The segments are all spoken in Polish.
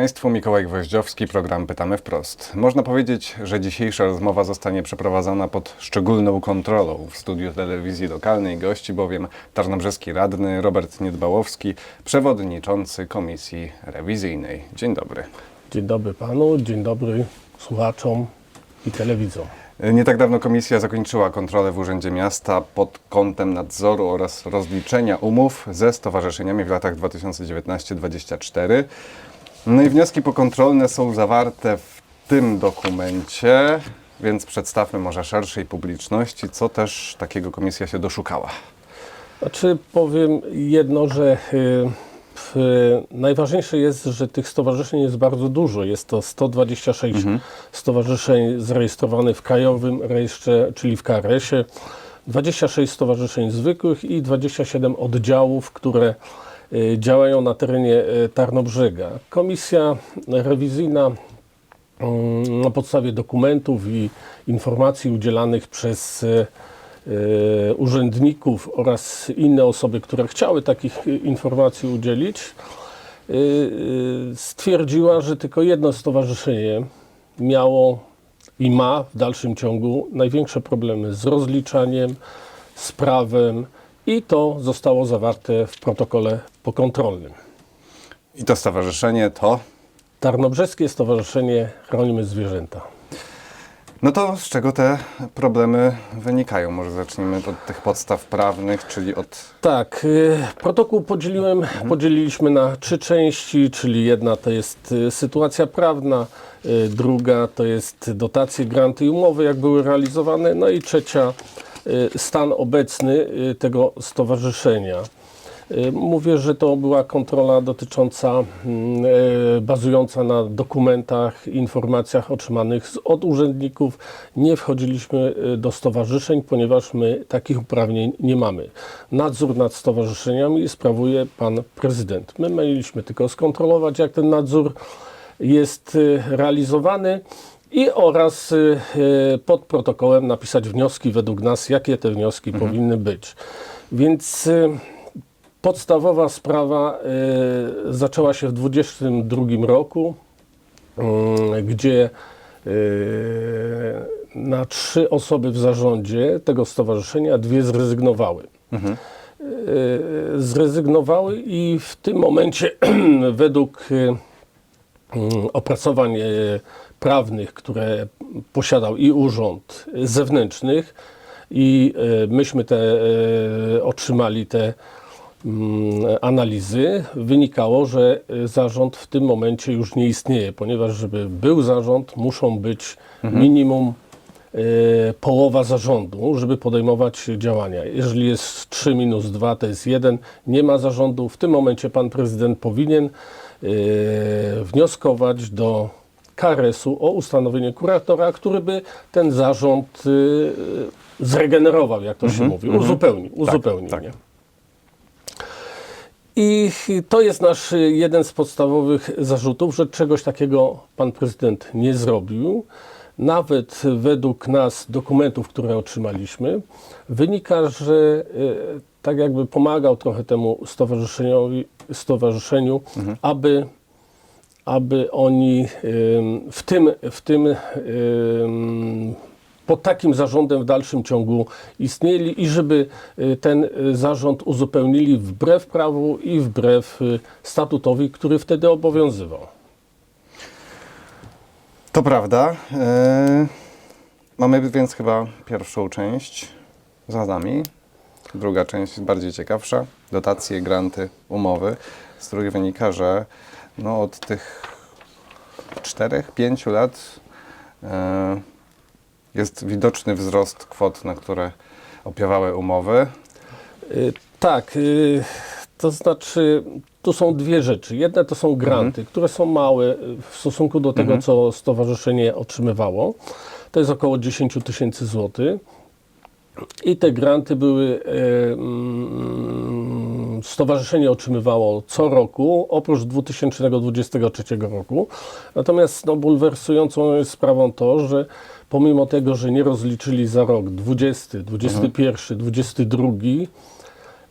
Państwu, Mikołaj Gwoździowski, program Pytamy Wprost. Można powiedzieć, że dzisiejsza rozmowa zostanie przeprowadzona pod szczególną kontrolą. W studiu telewizji lokalnej gości bowiem Tarnobrzeski Radny Robert Niedbałowski, przewodniczący Komisji Rewizyjnej. Dzień dobry. Dzień dobry panu, dzień dobry słuchaczom i telewidzom. Nie tak dawno komisja zakończyła kontrolę w Urzędzie Miasta pod kątem nadzoru oraz rozliczenia umów ze stowarzyszeniami w latach 2019-2024. No i wnioski pokontrolne są zawarte w tym dokumencie, więc przedstawmy może szerszej publiczności, co też takiego komisja się doszukała. Znaczy powiem jedno, że y, w, najważniejsze jest, że tych stowarzyszeń jest bardzo dużo. Jest to 126 stowarzyszeń zarejestrowanych w Krajowym Rejestrze, czyli w KRS-ie, 26 stowarzyszeń zwykłych i 27 oddziałów, które działają na terenie y, Tarnobrzega. Komisja rewizyjna mm, na podstawie dokumentów i informacji udzielanych przez e, urzędników oraz inne osoby, które chciały takich informacji udzielić, stwierdziła, że tylko jedno stowarzyszenie miało i ma w dalszym ciągu największe problemy z rozliczaniem, z prawem i to zostało zawarte w protokole pokontrolnym. I to stowarzyszenie to Tarnobrzeskie Stowarzyszenie Chronimy Zwierzęta. No to z czego te problemy wynikają? Może zacznijmy od tych podstaw prawnych, czyli od Tak, y, protokół podzieliłem, podzieliliśmy na trzy części, czyli jedna to jest y, sytuacja prawna, y, druga to jest dotacje, granty i umowy, jak były realizowane, no i trzecia stan obecny y, tego stowarzyszenia. Y, Mówię, że to była kontrola dotycząca, mm, bazująca na dokumentach, informacjach otrzymanych od urzędników. Nie wchodziliśmy y, do stowarzyszeń, ponieważ my takich uprawnień nie mamy. Nadzór nad stowarzyszeniami sprawuje pan prezydent. My mieliśmy tylko skontrolować, jak ten nadzór jest y, realizowany i oraz y, y, pod protokołem napisać wnioski według nas, jakie te wnioski powinny być. Więc y, podstawowa sprawa zaczęła się w 2022 roku, gdzie na trzy osoby w zarządzie tego stowarzyszenia dwie zrezygnowały. Y, zrezygnowały i w tym momencie według opracowań prawnych, które posiadał i urząd zewnętrznych i e, myśmy te, e, otrzymali te mm, analizy, wynikało, że e, zarząd w tym momencie już nie istnieje, ponieważ żeby był zarząd, muszą być minimum e, połowa zarządu, żeby podejmować działania. Jeżeli jest 3 minus 2, to jest 1, nie ma zarządu. W tym momencie pan prezydent powinien wnioskować do KRS-u o ustanowienie kuratora, który by ten zarząd e, zregenerował, jak to się mówi, uzupełnił. uzupełnił tak. nie? I to jest nasz y, jeden z podstawowych zarzutów, że czegoś takiego pan prezydent nie zrobił. Nawet według nas dokumentów, które otrzymaliśmy, wynika, że y, tak jakby pomagał trochę temu stowarzyszeniowi, stowarzyszeniu, aby, aby oni w tym, w tym ym, pod takim zarządem w dalszym ciągu istnieli i żeby y, ten y, zarząd uzupełnili wbrew prawu i wbrew y, statutowi, który wtedy obowiązywał. To prawda. E, mamy więc chyba pierwszą część za nami. Druga część jest bardziej ciekawsza. Dotacje, granty, umowy, z których wynika, że no od tych czterech, pięciu lat e, jest widoczny wzrost kwot, na które opiewały umowy. Y, Tak, y, to znaczy tu są dwie rzeczy. Jedne to są granty, które są małe w stosunku do tego, co stowarzyszenie otrzymywało. To jest około 10 tysięcy złotych. I te granty były, e, mm, stowarzyszenie otrzymywało co roku, oprócz 2023 roku. Natomiast no, bulwersującą jest sprawą to, że pomimo tego, że nie rozliczyli za rok 20, 21, 22,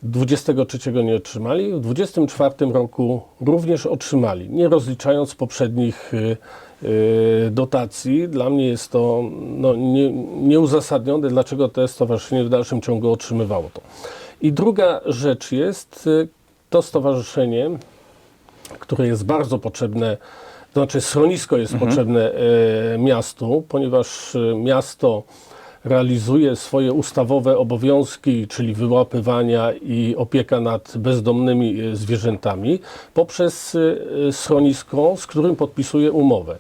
23 nie otrzymali, w 24 roku również otrzymali, nie rozliczając poprzednich y, y, dotacji. Dla mnie jest to no, nie, nieuzasadnione, dlaczego to stowarzyszenie w dalszym ciągu otrzymywało to. I druga rzecz jest, y, to stowarzyszenie, które jest bardzo potrzebne, to znaczy schronisko jest potrzebne e, miastu, ponieważ e, miasto realizuje swoje ustawowe obowiązki, czyli wyłapywania i opieka nad bezdomnymi zwierzętami poprzez schronisko, z którym podpisuje umowę.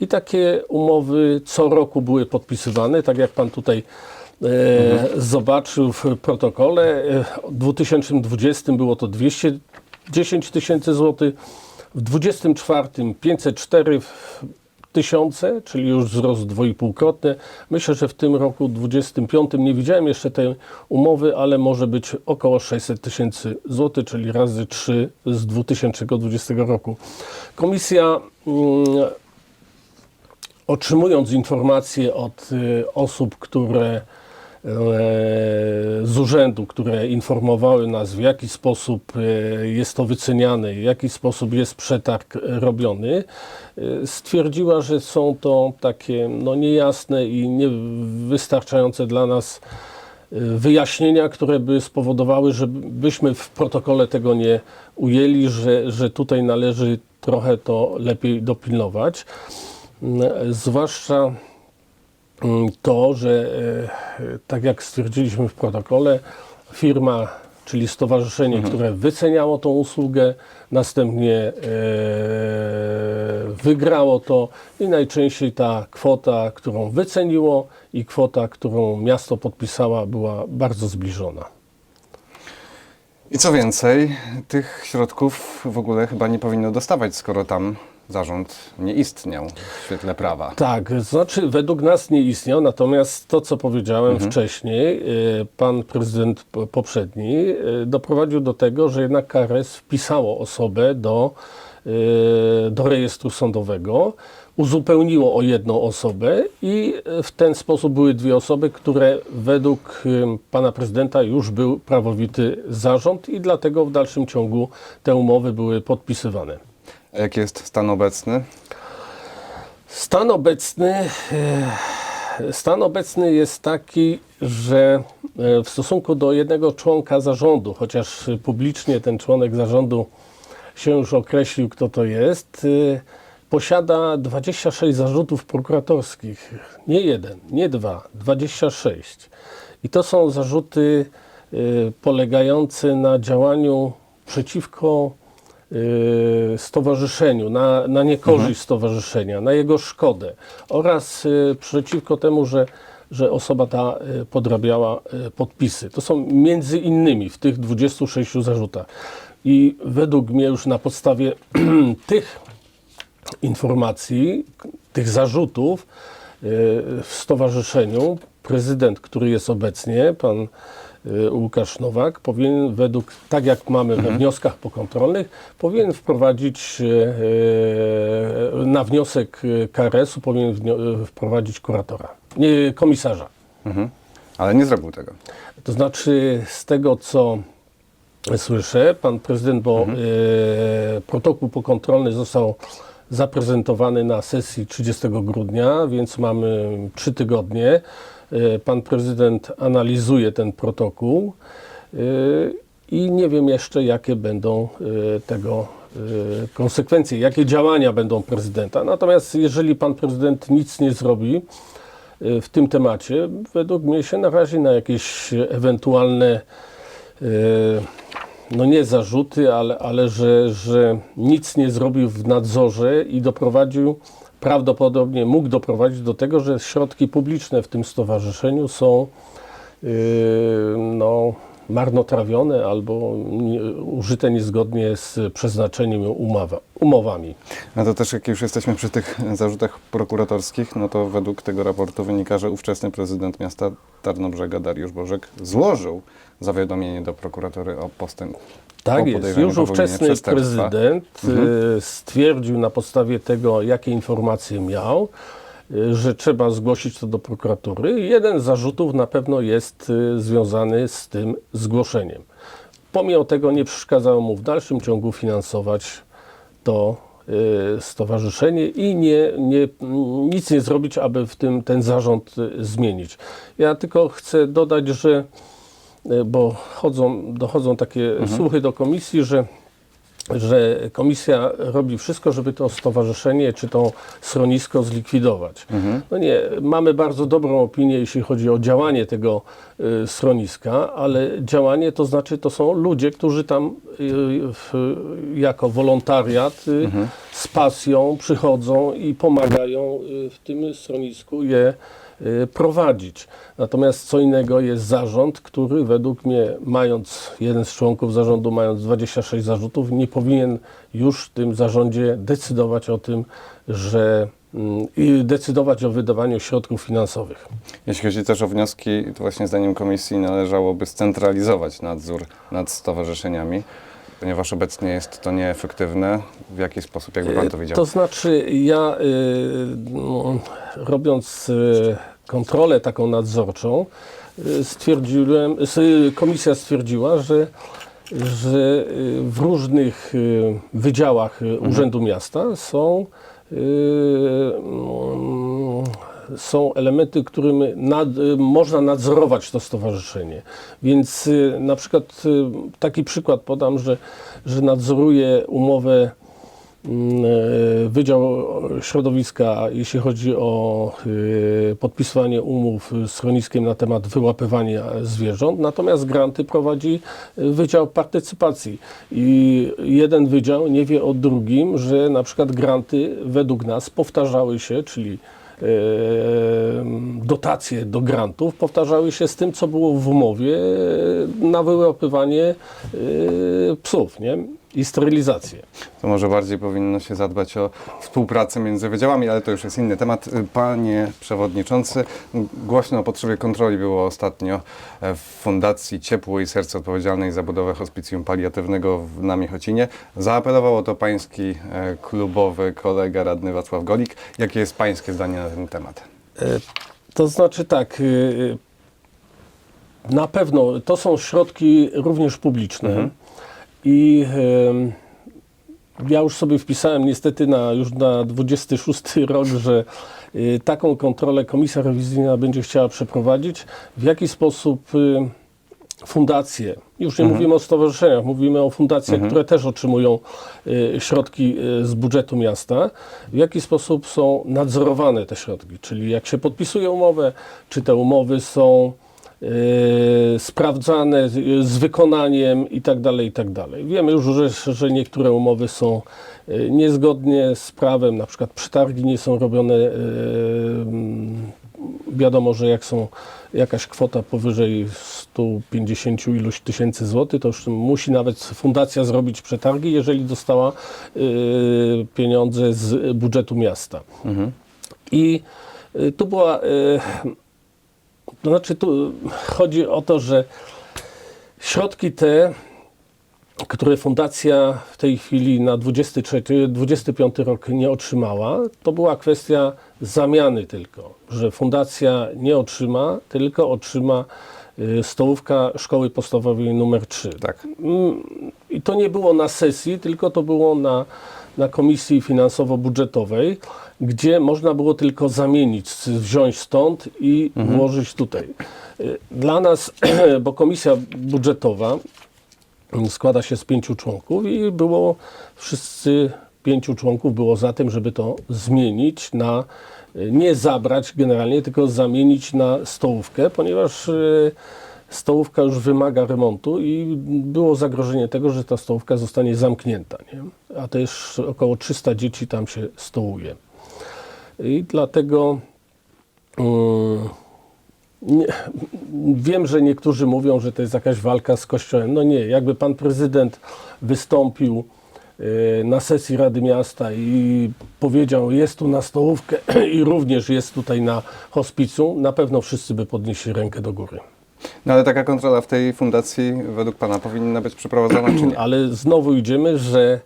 I takie umowy co roku były podpisywane, tak jak pan tutaj zobaczył w protokole. E, W 2020 było to 210 tysięcy złotych, w 24 504 tysiące, czyli już wzrost dwójpółkrotny. Myślę, że w tym roku 25 nie widziałem jeszcze tej umowy, ale może być około 600 tysięcy złotych, czyli razy 3 z 2020 roku. Komisja mm, otrzymując informacje od y, osób, które e, z urzędu, które informowały nas, w jaki sposób e, jest to wyceniane, w jaki sposób jest przetarg e, robiony, e, stwierdziła, że są to takie no, niejasne i niewystarczające dla nas e, wyjaśnienia, które by spowodowały, żebyśmy w protokole tego nie ujęli, że, że tutaj należy trochę to lepiej dopilnować. Zwłaszcza to, że e, tak jak stwierdziliśmy w protokole, firma, czyli stowarzyszenie, które wyceniało tą usługę, następnie e, wygrało to i najczęściej ta kwota, którą wyceniło i kwota, którą miasto podpisała, była bardzo zbliżona. I co więcej, tych środków w ogóle chyba nie powinno dostawać, skoro tam zarząd nie istniał w świetle prawa. Tak, znaczy według nas nie istniał, natomiast to, co powiedziałem wcześniej, y, pan prezydent poprzedni y, doprowadził do tego, że jednak KRS wpisało osobę do, y, do rejestru sądowego, uzupełniło o jedną osobę i w ten sposób były dwie osoby, które według pana prezydenta już był prawowity zarząd i dlatego w dalszym ciągu te umowy były podpisywane. Jaki jest stan obecny? Stan obecny, e, stan obecny jest taki, że e, w stosunku do jednego członka zarządu, chociaż publicznie ten członek zarządu się już określił, kto to jest, e, posiada 26 zarzutów prokuratorskich. Nie jeden, nie dwa, 26. I to są zarzuty polegające na działaniu przeciwko stowarzyszeniu, na, na niekorzyść stowarzyszenia, na jego szkodę oraz y, przeciwko temu, że, że osoba ta y, podrabiała y, podpisy. To są między innymi w tych 26 zarzutach. I według mnie już na podstawie tych informacji, tych zarzutów y, w stowarzyszeniu prezydent, który jest obecnie, pan y, Łukasz Nowak, powinien według, tak jak mamy we wnioskach pokontrolnych, powinien wprowadzić y, y, na wniosek y, KRS-u powinien y, wprowadzić kuratora, nie komisarza. Mhm. Ale nie zrobił tego. To znaczy, z tego co słyszę, pan prezydent, bo e, protokół pokontrolny został zaprezentowany na sesji 30 grudnia, więc mamy trzy tygodnie. E, pan prezydent analizuje ten protokół e, i nie wiem jeszcze, jakie będą e, tego konsekwencje, jakie działania będą prezydenta. Natomiast jeżeli pan prezydent nic nie zrobi, w tym temacie, według mnie się narazi na jakieś ewentualne, no nie zarzuty, ale, ale że, że nic nie zrobił w nadzorze i doprowadził, prawdopodobnie mógł doprowadzić do tego, że środki publiczne w tym stowarzyszeniu są e, no, marnotrawione albo użyte niezgodnie z przeznaczeniem umowa, umowami. No to też jak już jesteśmy przy tych zarzutach prokuratorskich, no to według tego raportu wynika, że ówczesny prezydent miasta Tarnobrzega Dariusz Bożek złożył zawiadomienie do prokuratury o postęp. Tak o jest. Już ówczesny prezydent y, stwierdził na podstawie tego, jakie informacje miał, y, że trzeba zgłosić to do prokuratury. Jeden z zarzutów na pewno jest y, związany z tym zgłoszeniem. pomimo tego nie przeszkadzało mu w dalszym ciągu finansować to stowarzyszenie i nie, nie, nic nie zrobić, aby w tym ten zarząd zmienić. Ja tylko chcę dodać, że bo chodzą, dochodzą takie słuchy do komisji, że że komisja robi wszystko, żeby to stowarzyszenie czy to schronisko zlikwidować. No nie, mamy bardzo dobrą opinię, jeśli chodzi o działanie tego y, schroniska, ale działanie to znaczy to są ludzie, którzy tam y, jako wolontariat y, z pasją przychodzą i pomagają y, w tym schronisku je prowadzić. Natomiast co innego jest zarząd, który według mnie, mając jeden z członków zarządu, mając 26 zarzutów, nie powinien już w tym zarządzie decydować o tym, że mm, i decydować o wydawaniu środków finansowych. Jeśli chodzi też o wnioski, to właśnie zdaniem komisji należałoby scentralizować nadzór nad stowarzyszeniami, ponieważ obecnie jest to nieefektywne. W jaki sposób, jakby Pan to widział? To znaczy, ja y, no, robiąc y, kontrolę taką nadzorczą, y, stwierdziłem, s- komisja stwierdziła, że, że y, w różnych y, wydziałach y, Urzędu Miasta są y, mm, są elementy, którymi nad, y, można nadzorować to stowarzyszenie. Więc y, na przykład y, taki przykład podam, że, że nadzoruje umowę Wydział Środowiska, jeśli chodzi o y, podpisywanie umów z schroniskiem na temat wyłapywania zwierząt, natomiast granty prowadzi y, Wydział Partycypacji. I jeden wydział nie wie o drugim, że na przykład granty według nas powtarzały się, czyli e, dotacje do grantów powtarzały się z tym, co było w umowie e, na wyłapywanie e, psów nie? I sterylizację. To może bardziej powinno się zadbać o współpracę między wydziałami, ale to już jest inny temat. Panie Przewodniczący, głośno o potrzebie kontroli było ostatnio w Fundacji Ciepło i Serce odpowiedzialnej za budowę hospicjum paliatywnego w- na Miechocinie. Zaapelował o to pański e, klubowy kolega radny Wacław Golik. Jakie jest pańskie zdanie na ten temat? To znaczy tak, y, na pewno to są środki również publiczne i ja już sobie wpisałem niestety na, już na 26 rok, że y, taką kontrolę komisja rewizyjna będzie chciała przeprowadzić. W jaki sposób y, fundacje, już nie mówimy o stowarzyszeniach, mówimy o fundacjach, które też otrzymują y, środki z budżetu miasta, w jaki sposób są nadzorowane te środki, czyli jak się podpisuje umowę, czy te umowy są sprawdzane z, z wykonaniem i tak dalej, i tak dalej. Wiemy już, że, że niektóre umowy są y, niezgodnie z prawem, na przykład przetargi nie są robione y, wiadomo, że jak są jakaś kwota powyżej 150 iluś tysięcy złotych, to już musi nawet fundacja zrobić przetargi, jeżeli dostała y, pieniądze z budżetu miasta. I y, tu była, y, to znaczy tu chodzi o to, że środki te które fundacja w tej chwili na 23, 25 rok nie otrzymała, to była kwestia zamiany tylko, że fundacja nie otrzyma, tylko otrzyma y, stołówka szkoły podstawowej numer 3. Tak. Mm, I to nie było na sesji, tylko to było na, na komisji finansowo-budżetowej, gdzie można było tylko zamienić, wziąć stąd i włożyć tutaj. Y, Dla nas, bo komisja budżetowa składa się z pięciu członków i było wszyscy pięciu członków było za tym, żeby to zmienić na y, nie zabrać generalnie, tylko zamienić na stołówkę, ponieważ y, stołówka już wymaga remontu i było zagrożenie tego, że ta stołówka zostanie zamknięta. Nie? A też około 300 dzieci tam się stołuje. I dlatego mm, nie, wiem, że niektórzy mówią, że to jest jakaś walka z Kościołem. No nie, jakby pan prezydent wystąpił e, na sesji Rady Miasta i powiedział, jest tu na stołówkę i również jest tutaj na hospicjum, na pewno wszyscy by podnieśli rękę do góry. No ale taka kontrola w tej fundacji według Pana powinna być przeprowadzona, czy nie? Ale znowu idziemy, że e,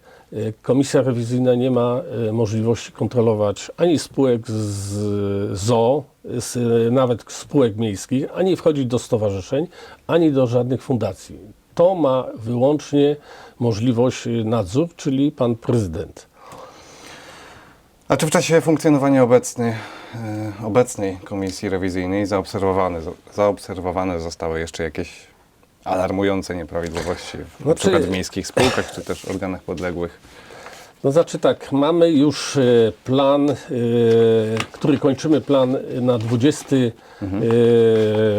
komisja rewizyjna nie ma e, możliwości kontrolować ani spółek z ZOO, z, e, nawet spółek miejskich, ani wchodzić do stowarzyszeń, ani do żadnych fundacji. to ma wyłącznie możliwość y, nadzór, czyli pan prezydent. A czy w czasie funkcjonowania obecnej, e, obecnej komisji rewizyjnej zaobserwowane, zaobserwowane zostały jeszcze jakieś alarmujące nieprawidłowości w, na Znaczy- w miejskich spółkach czy też organach podległych? No znaczy tak, mamy już e, plan, e, który kończymy plan na 20, e,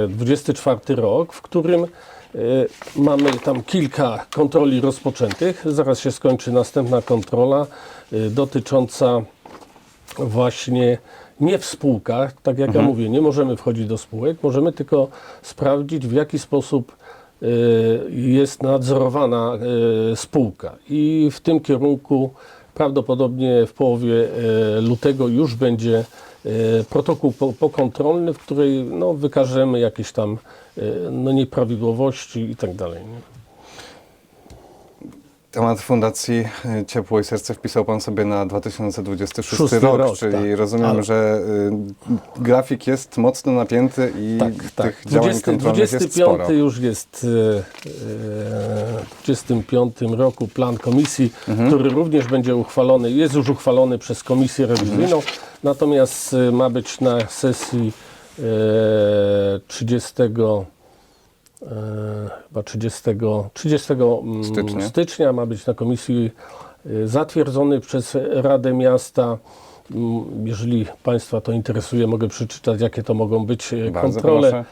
24 rok, w którym e, mamy tam kilka kontroli rozpoczętych. Zaraz się skończy następna kontrola e, dotycząca właśnie nie w spółkach, tak jak ja mówię, nie możemy wchodzić do spółek, możemy tylko sprawdzić w jaki sposób e, jest nadzorowana e, spółka. I w tym kierunku prawdopodobnie w połowie e, lutego już będzie protokół po- pokontrolny, w której no, wykażemy jakieś tam no, nieprawidłowości i tak dalej. Temat Fundacji Ciepło i Serce wpisał Pan sobie na 2026 Szósty rok, rok, czyli tak. rozumiem, Ale- że y, grafik jest mocno napięty i Tak, tych tak. działań 20, kontrolnych jest 25 sporo. już jest e, e, w 25 roku plan komisji, Mhm. który również będzie uchwalony, jest już uchwalony przez komisję rewizyjną, Mhm. natomiast e, ma być na sesji e, 30 e, chyba 30, 30 mm, Stycznia. stycznia ma być na komisji e, zatwierdzony przez Radę Miasta. Mm, Jeżeli Państwa to interesuje, mogę przeczytać, jakie to mogą być e, Bardzo kontrole. proszę.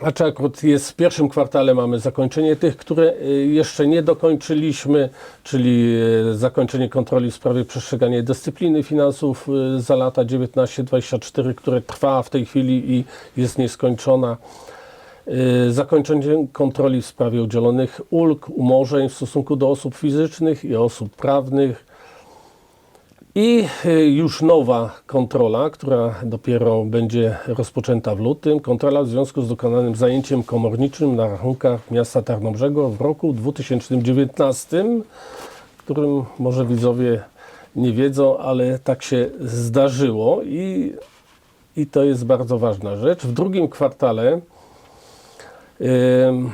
A czy akurat jest w pierwszym kwartale mamy zakończenie tych, które y, jeszcze nie dokończyliśmy, czyli y, zakończenie kontroli w sprawie przestrzegania dyscypliny finansów y, za lata 19-24, które trwa w tej chwili i jest nieskończona. Zakończenie kontroli w sprawie udzielonych ulg, umorzeń w stosunku do osób fizycznych i osób prawnych. I y, już nowa kontrola, która dopiero będzie rozpoczęta w lutym. Kontrola w związku z dokonanym zajęciem komorniczym na rachunkach miasta Tarnobrzego w roku 2019, którym może widzowie nie wiedzą, ale tak się zdarzyło i, i to jest bardzo ważna rzecz. W drugim kwartale ym,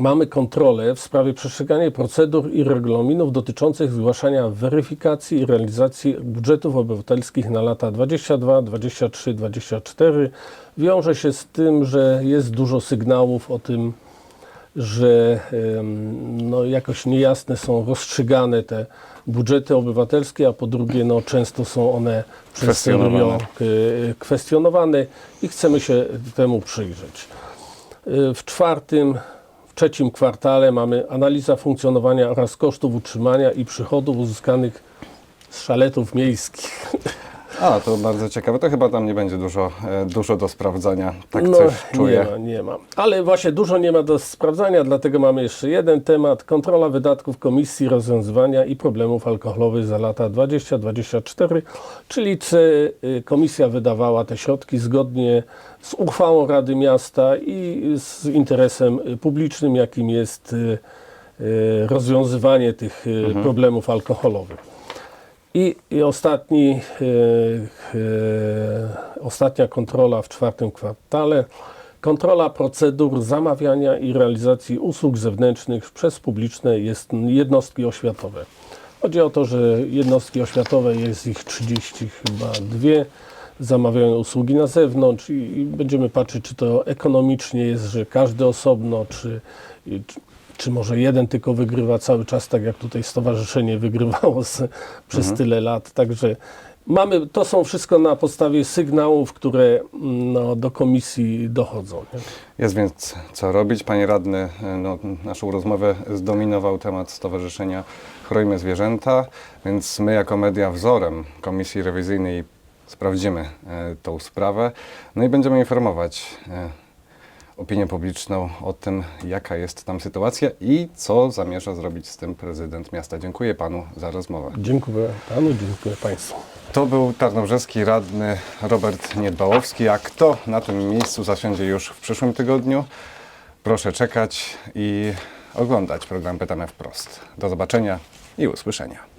Mamy kontrolę w sprawie przestrzegania procedur i regulaminów dotyczących zgłaszania weryfikacji i realizacji budżetów obywatelskich na lata 22, 23, 24. Wiąże się z tym, że jest dużo sygnałów o tym, że no, jakoś niejasne są rozstrzygane te budżety obywatelskie, a po drugie no, często są one przez Kwestionowane. I chcemy się temu przyjrzeć. Y, W czwartym, trzecim kwartale mamy analiza funkcjonowania oraz kosztów utrzymania i przychodów uzyskanych z szaletów miejskich. A, to bardzo ciekawe. To chyba tam nie będzie dużo, e, dużo do sprawdzania. Tak no, coś czuję. nie ma, nie ma. Ale właśnie dużo nie ma do sprawdzania, dlatego mamy jeszcze jeden temat. Kontrola wydatków Komisji Rozwiązywania i Problemów Alkoholowych za lata 20-24, czyli czy y, Komisja wydawała te środki zgodnie z uchwałą Rady Miasta i z interesem y, publicznym, jakim jest y, rozwiązywanie tych y, problemów alkoholowych. I, i ostatni, e, e, ostatnia kontrola w czwartym kwartale. Kontrola procedur zamawiania i realizacji usług zewnętrznych przez publiczne jest jednostki oświatowe. Chodzi o to, że jednostki oświatowe jest ich 30 chyba dwie, zamawiają usługi na zewnątrz i, i będziemy patrzeć, czy to ekonomicznie jest, że każdy osobno, czy, czy, czy może jeden tylko wygrywa cały czas, tak jak tutaj stowarzyszenie wygrywało z, przez tyle lat. Także mamy, to są wszystko na podstawie sygnałów, które mm, no, do komisji dochodzą. Nie? Jest więc co robić. Panie radny, e, no, naszą rozmowę zdominował temat Stowarzyszenia Chrojmy Zwierzęta, więc my jako media wzorem Komisji Rewizyjnej sprawdzimy e, tą sprawę, no i będziemy informować e, opinię publiczną o tym, jaka jest tam sytuacja i co zamierza zrobić z tym prezydent miasta. Dziękuję panu za rozmowę. Dziękuję panu, dziękuję państwu. To był tarnobrzeski radny Robert Niedbałowski. A kto na tym miejscu zasiądzie już w przyszłym tygodniu? Proszę czekać i oglądać program Pytamy Wprost. Do zobaczenia i usłyszenia.